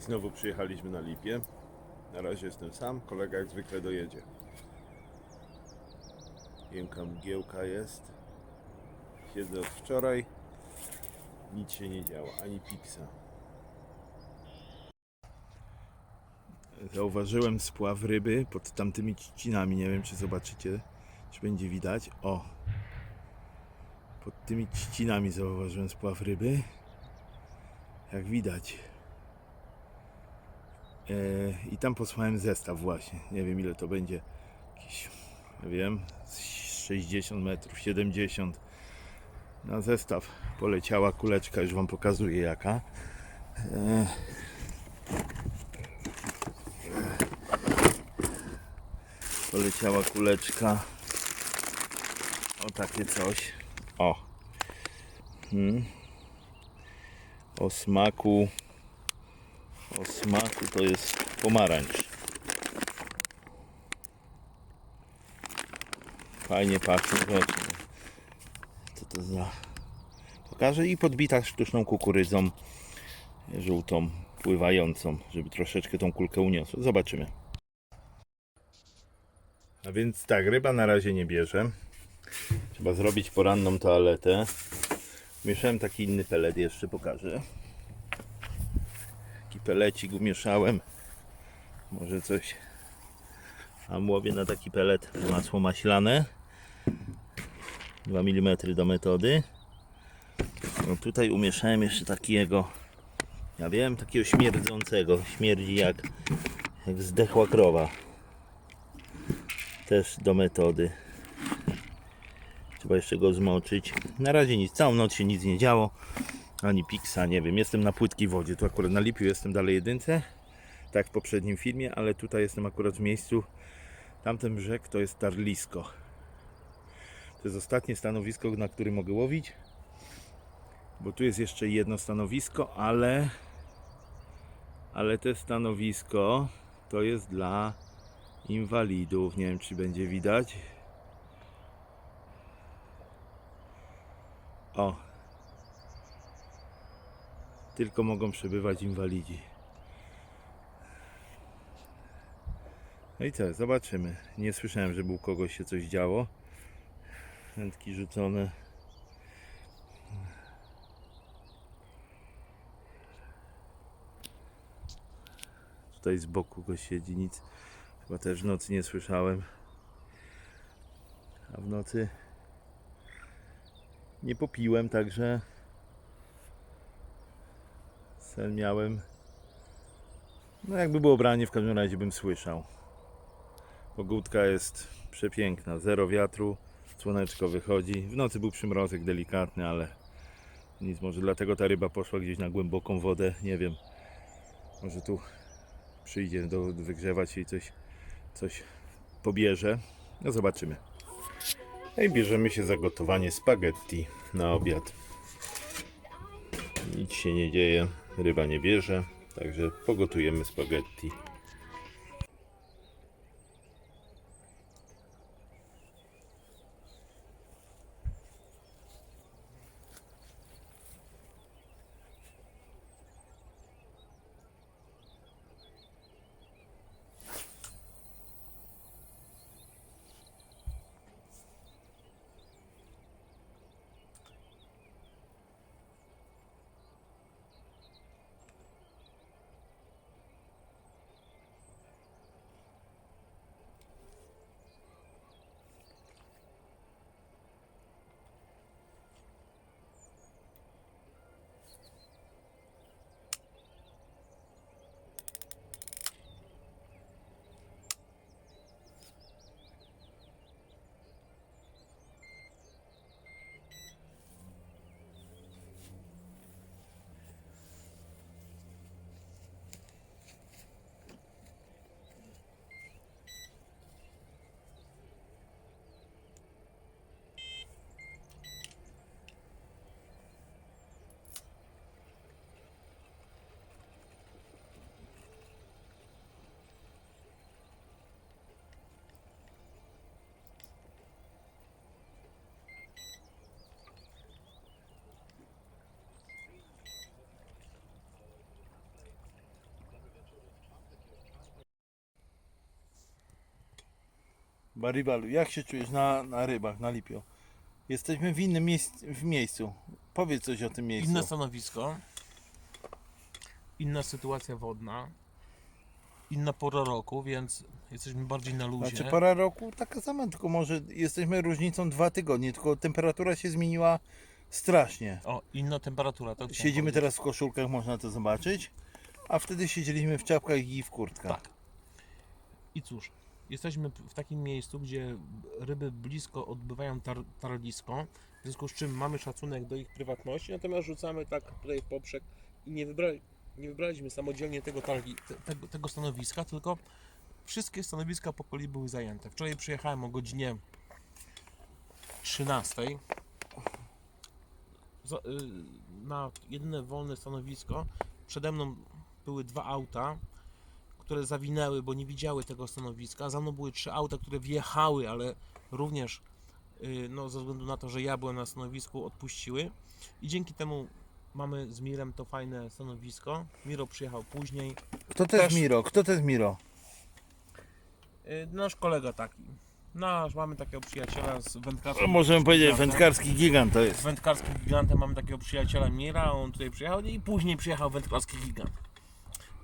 I znowu przyjechaliśmy na Lipie. Na razie jestem sam, kolega jak zwykle dojedzie. Jemka mgiełka jest. Siedzę od wczoraj. Nic się nie działa, ani piksa. Zauważyłem spław ryby pod tamtymi trzcinami. Nie wiem, czy zobaczycie, czy będzie widać. O! Pod tymi trzcinami zauważyłem spław ryby. Jak widać. I tam posłałem zestaw właśnie. Nie wiem ile to będzie. Jakiś, nie wiem, z 60 metrów, 70. Na zestaw poleciała kuleczka, już Wam pokazuję jaka. E, poleciała kuleczka. O takie coś. O. Hmm. O smaku. O smaku to jest pomarańcz. Fajnie pachnie. Co to za... Pokażę i podbita sztuczną kukurydzą żółtą, pływającą, żeby troszeczkę tą kulkę uniosła. Zobaczymy. A więc tak, ryba na razie nie bierze. Trzeba zrobić poranną toaletę. Mieszałem taki inny pelet, jeszcze pokażę. Pelecik umieszałem. Może coś. A łowię na taki pelet masło maślane. 2 mm do metody. No tutaj umieszałem jeszcze takiego. Ja wiem, takiego śmierdzącego. Śmierdzi jak, jak zdechła krowa. Też do metody. Trzeba jeszcze go zmoczyć. Na razie nic, całą noc się nic nie działo. Ani piksa, nie wiem. Jestem na płytkiej wodzie. Tu akurat na Lipiu jestem dalej jedynce. Tak w poprzednim filmie, ale tutaj jestem akurat w miejscu. Tamten brzeg to jest Tarlisko. To jest ostatnie stanowisko, na którym mogę łowić. Bo tu jest jeszcze jedno stanowisko, ale ale to stanowisko to jest dla inwalidów. Nie wiem, czy będzie widać. O. Tylko mogą przebywać inwalidzi. No i co, zobaczymy. Nie słyszałem, żeby u kogoś się coś działo. Wędki rzucone. Tutaj z boku go siedzi, nic. Chyba też w nocy nie słyszałem. A w nocy nie popiłem, także sen miałem. No jakby było branie, w każdym razie bym słyszał. Pogódka jest przepiękna, zero wiatru, słoneczko wychodzi. W nocy był przymrozek delikatny, ale nic, może dlatego ta ryba poszła gdzieś na głęboką wodę, nie wiem. Może tu przyjdzie do wygrzewać i coś, coś pobierze. No zobaczymy. No i bierzemy się za gotowanie spaghetti na obiad. Nic się nie dzieje, ryba nie bierze, także pogotujemy spaghetti. Baribalu, jak się czujesz na, na rybach, na Lipio? Jesteśmy w innym miejsc, w miejscu. Powiedz coś o tym miejscu. Inne stanowisko, inna sytuacja wodna, inna pora roku, więc jesteśmy bardziej na luzie. Znaczy pora roku taka sama, tylko może jesteśmy różnicą dwa tygodnie, tylko temperatura się zmieniła strasznie. O, inna temperatura. To chciałem Siedzimy powiedzieć. teraz w koszulkach, można to zobaczyć, a wtedy siedzieliśmy w czapkach i w kurtkach. Tak. I cóż, jesteśmy w takim miejscu, gdzie ryby blisko odbywają tar tarlisko, w związku z czym mamy szacunek do ich prywatności, natomiast rzucamy tak tutaj w poprzek i nie, wybrali, nie wybraliśmy samodzielnie tego, te, tego, stanowiska, tylko wszystkie stanowiska po kolei były zajęte. Wczoraj przyjechałem o godzinie 13 za, y, na jedyne wolne stanowisko. Przede mną były dwa auta, które zawinęły, bo nie widziały tego stanowiska. Za mną były trzy auta, które wjechały, ale również y, no, ze względu na to, że ja byłem na stanowisku, odpuściły. I dzięki temu mamy z Mirem to fajne stanowisko. Miro przyjechał później. Kto to jest Też- Miro? Kto to jest Miro? Y, Nasz kolega taki. Nasz, mamy takiego przyjaciela z No, wędkarskim możemy powiedzieć, wędkarski gigant to jest. wędkarskim gigantem mamy takiego przyjaciela Mira, on tutaj przyjechał i później przyjechał wędkarski gigant.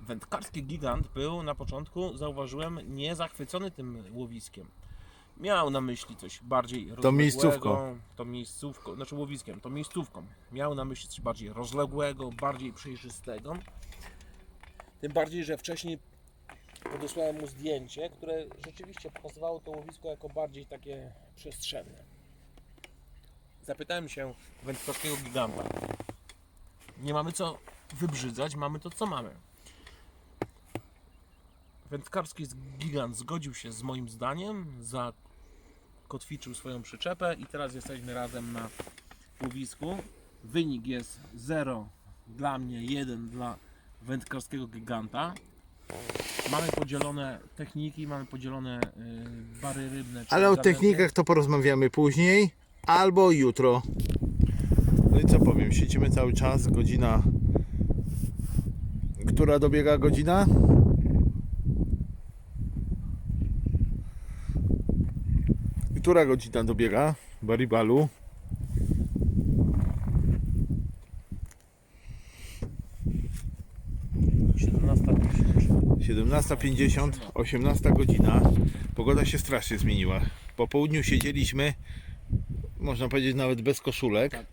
Wędkarski gigant był na początku, zauważyłem, niezachwycony tym łowiskiem. Miał na myśli coś bardziej rozległego. miejscówką. To miejscówką, znaczy łowiskiem, to miejscówką. Miał na myśli coś bardziej rozległego, bardziej przejrzystego. Tym bardziej, że wcześniej podesłałem mu zdjęcie, które rzeczywiście pokazywało to łowisko jako bardziej takie przestrzenne. Zapytałem się wędkarskiego giganta. Nie mamy co wybrzydzać, mamy to co mamy. Wędkarski gigant zgodził się z moim zdaniem, zakotwiczył swoją przyczepę i teraz jesteśmy razem na łowisku. Wynik jest 0 dla mnie, 1 dla wędkarskiego giganta. Mamy podzielone techniki, mamy podzielone y, bary rybne. czyli Ale o zanęty. technikach to porozmawiamy później albo jutro. No i co powiem, siedzimy cały czas, godzina... Która dobiega godzina? Która godzina dobiega? Baribalu. Siedemnasta pięćdziesiąt. 17.50, 18 godzina. Pogoda się strasznie zmieniła. Po południu siedzieliśmy, można powiedzieć nawet bez koszulek. Tak.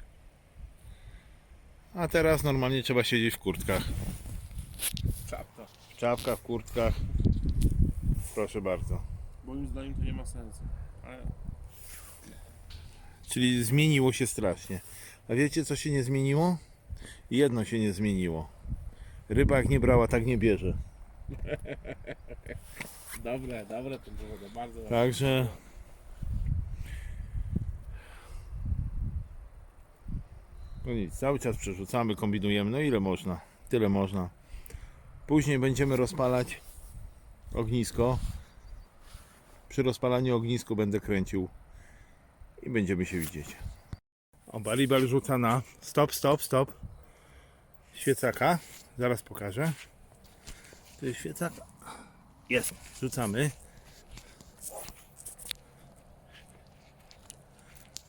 A teraz normalnie trzeba siedzieć w kurtkach. Czapka. W czapkach, w kurtkach. Proszę bardzo. Moim zdaniem to nie ma sensu. Czyli zmieniło się strasznie. A wiecie co się nie zmieniło? Jedno się nie zmieniło. Ryba jak nie brała, tak nie bierze. dobre, dobre to było, bardzo dobre. Także No nic, cały czas przerzucamy, kombinujemy, no ile można, tyle można. Później będziemy rozpalać ognisko. Przy rozpalaniu ognisko będę kręcił i będziemy się widzieć. O, Balibel rzuca na stop, stop, stop. Świecaka, zaraz pokażę. To jest świecaka. Jest, rzucamy.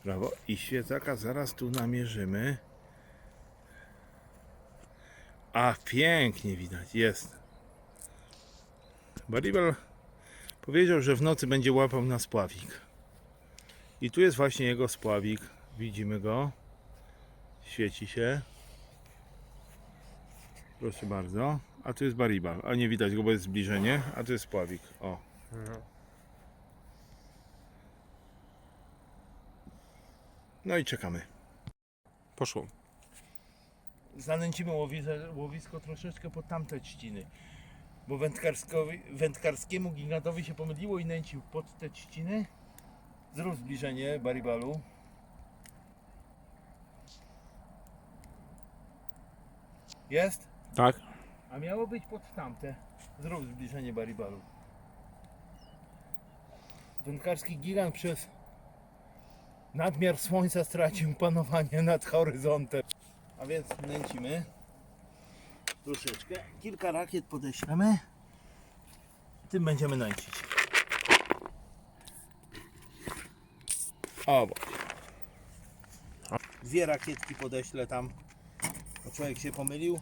Brawo. I świecaka zaraz tu namierzymy. A pięknie widać, jest. Baribel powiedział, że w nocy będzie łapał na spławik. I tu jest właśnie jego spławik. Widzimy go. Świeci się. Proszę bardzo. A tu jest baribal. A nie widać go, bo jest zbliżenie. A tu jest spławik. O. No. I czekamy. Poszło. zanęcimy łowisko, łowisko troszeczkę pod tamte trzciny. Bo wędkarskiemu gigantowi się pomyliło i nęcił pod te trzciny. Zrób zbliżenie baribalu. Jest? Tak. A miało być pod tamte. Zrób zbliżenie baribalu. Wędkarski gigant przez nadmiar słońca stracił panowanie nad horyzontem. A więc nęcimy. Troszeczkę. Kilka rakiet podeślemy. Tym będziemy nęcić. O, Dwie rakietki podeślę tam. Bo człowiek się pomylił.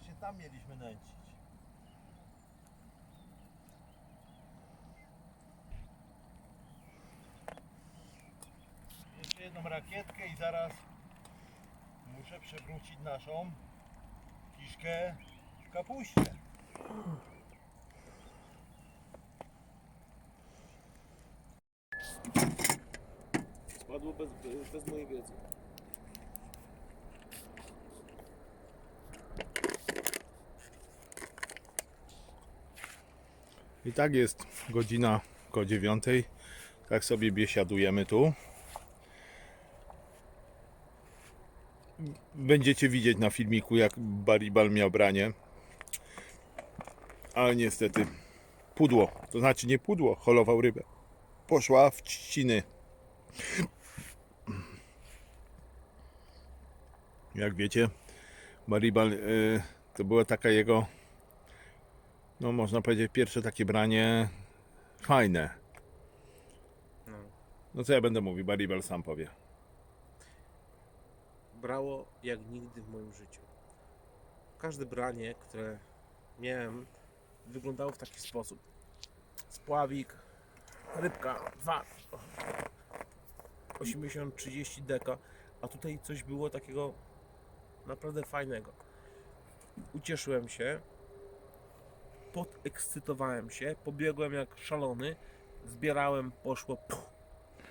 Właśnie tam mieliśmy nęcić. Jeszcze jedną rakietkę i zaraz muszę przewrócić naszą kiszkę w kapuście. Spadło bez, bez mojej wiedzy. I tak jest godzina koło dziewiątej. Tak sobie biesiadujemy tu. Będziecie widzieć na filmiku, jak Baribal miał branie. Ale niestety pudło, to znaczy nie pudło, holował rybę. Poszła w trzciny. Jak wiecie, Baribal y, to była taka jego no można powiedzieć, pierwsze takie branie fajne. No. No co ja będę mówił, Baribal sam powie. Brało jak nigdy w moim życiu. Każde branie, które miałem, wyglądało w taki sposób. Spławik, rybka, dwa, 80-30 deka, a tutaj coś było takiego naprawdę fajnego. Ucieszyłem się, podekscytowałem się, pobiegłem jak szalony, zbierałem, poszło, puh,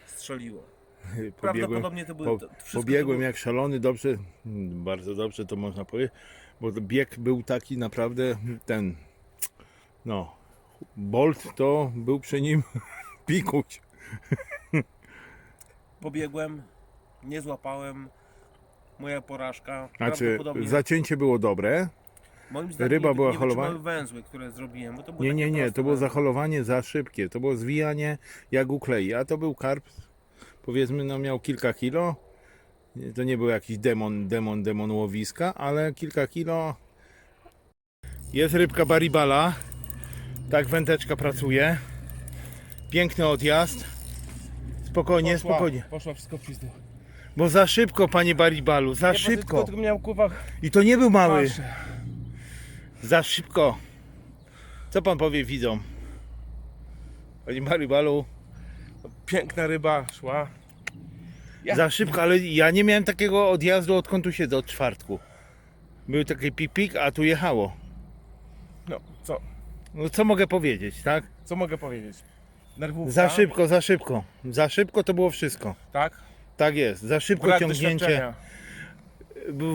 strzeliło. Pobiegłem, Prawdopodobnie to były po, pobiegłem jak szalony, dobrze, bardzo dobrze to można powiedzieć, bo bieg był taki naprawdę ten, no, Bolt to był przy nim pikuć. Pobiegłem, nie złapałem. Moja porażka. Znaczy, zacięcie było dobre. Moim zdaniem ryba nie, była nie holowana? węzły, które zrobiłem. Bo to było Nie, takie nie, nie, proste to było węzły. zaholowanie za szybkie, to było zwijanie jak uklei, a to był karp, powiedzmy, no miał kilka kilo, Nie, to nie był jakiś demon, demon, demon łowiska, ale kilka kilo. Jest rybka baribala, tak wędeczka pracuje, piękny odjazd, spokojnie, Poszła, spokojnie, Poszła wszystko w pizdu. bo za szybko, panie baribalu, za Ja szybko Tylko, tylko kurwa i to nie był mały, patrzę. Za szybko. Co pan powie widzom? Panie baribalu, Piękna ryba szła. Ja- Za szybko, ale ja nie miałem takiego odjazdu odkąd tu siedzę, od czwartku. Był taki pik-pik, a tu jechało. No, co? No co mogę powiedzieć, tak? Co mogę powiedzieć? Nerwówka. Za szybko, za szybko. Za szybko to było wszystko. Tak? Tak jest, za szybko Brak ciągnięcie.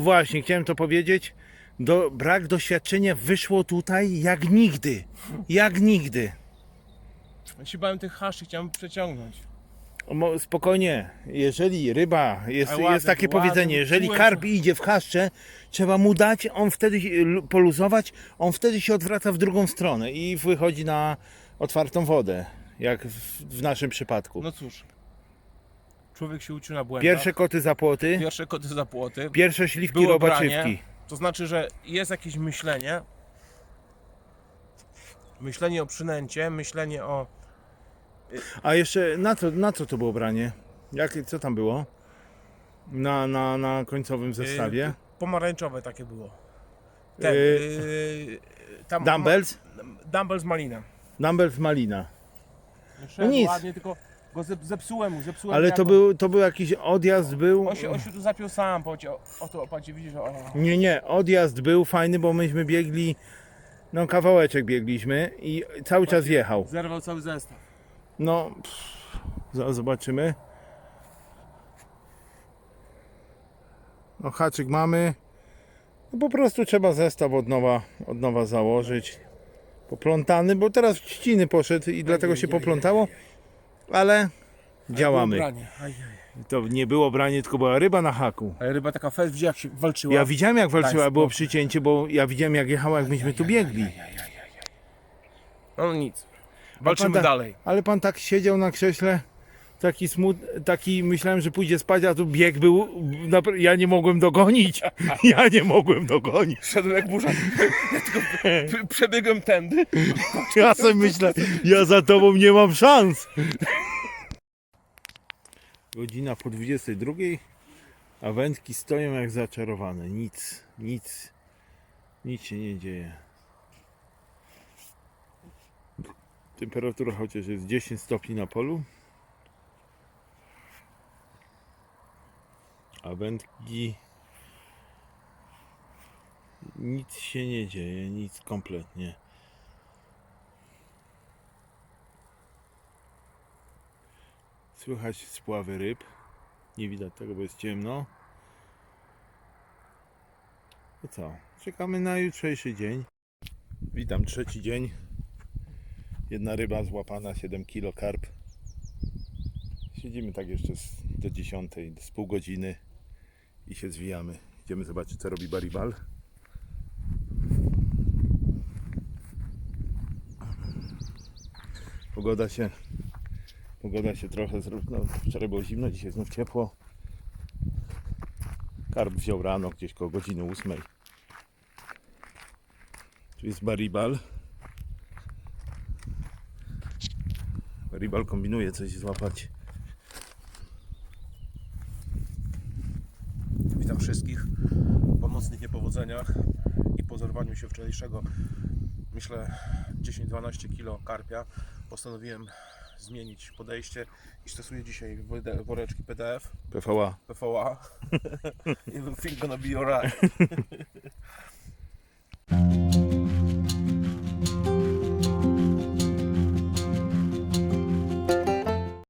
Właśnie, chciałem to powiedzieć. Do, brak doświadczenia wyszło tutaj jak nigdy. Jak nigdy. Ja się bałem tych haszy, chciałem przeciągnąć. Mo- Spokojnie, jeżeli ryba, jest, ładny, jest takie ładny, powiedzenie, jeżeli czułem, karp idzie w haszcze, trzeba mu dać, on wtedy się- lu- poluzować, on wtedy się odwraca w drugą stronę i wychodzi na otwartą wodę, jak w, w naszym przypadku. No cóż. Człowiek się uczy na błędach. Pierwsze koty za płoty, Pierwsze koty za płoty. pierwsze śliwki Było robaczywki. To znaczy, że jest jakieś myślenie. Myślenie o przynęcie, myślenie o. A jeszcze na co, na co to było branie? Jak, co tam było? Na, na, na końcowym zestawie? Yy, pomarańczowe takie było. Ten, Yy, tam Dumbbells? Ma, dumbbells malina. Dumbbells malina. Szedł nic. ładnie, tylko go zep, zepsułem mu, zepsułem Ale to był, to był jakiś odjazd, był... On się, on się tu zapiął sam, pocie, o, o to, patrzcie, widzisz, o, Nie, nie, odjazd był fajny, bo myśmy biegli, no kawałeczek biegliśmy i cały czas jechał. zerwał cały zestaw. No, pff, zaraz zobaczymy. No haczyk mamy. No po prostu trzeba zestaw od nowa, od nowa założyć. Poplątany, bo teraz w trzciny poszedł i dlatego się poplątało, ale działamy. Branie. To nie było branie, tylko była ryba na haku. Ale ryba taka fest, gdzie jak się walczyła. Ja widziałem jak walczyła, Daj było spokój. przycięcie, bo ja widziałem jak jechała, jak myśmy tu biegli. No nic. Walczymy pan da- dalej. Ale pan tak siedział na krześle, taki smut, taki myślałem, że pójdzie spać, a tu bieg był, ja nie mogłem dogonić. Ja nie mogłem dogonić. Szedłem jak burza. Ja tylko przebiegłem tędy. Ja sobie myślę, ja za tobą nie mam szans. Godzina po 22, a wędki stoją jak zaczarowane. Nic, nic, nic się nie dzieje. Temperatura chociaż jest 10 stopni na polu. A wędki nic się nie dzieje, nic kompletnie. Słychać spławy ryb. Nie widać tego, bo jest ciemno. No co? Czekamy na jutrzejszy dzień. Witam, trzeci dzień. Jedna ryba złapana, 7 kilo karp. Siedzimy tak jeszcze do 10, z pół godziny i się zwijamy. Idziemy zobaczyć, co robi Baribal. Pogoda się Pogoda się trochę zrobiła. No, wczoraj było zimno, dzisiaj znów ciepło. Karp wziął rano, gdzieś koło godziny 8. Tu jest Baribal. Baribal kombinuje coś złapać. Wszystkich po nocnych niepowodzeniach i po zerwaniu się wczorajszego, myślę 10-12 kilo karpia. Postanowiłem zmienić podejście i stosuję dzisiaj woreczki PDF, PVA. PVA. I think gonna be alright.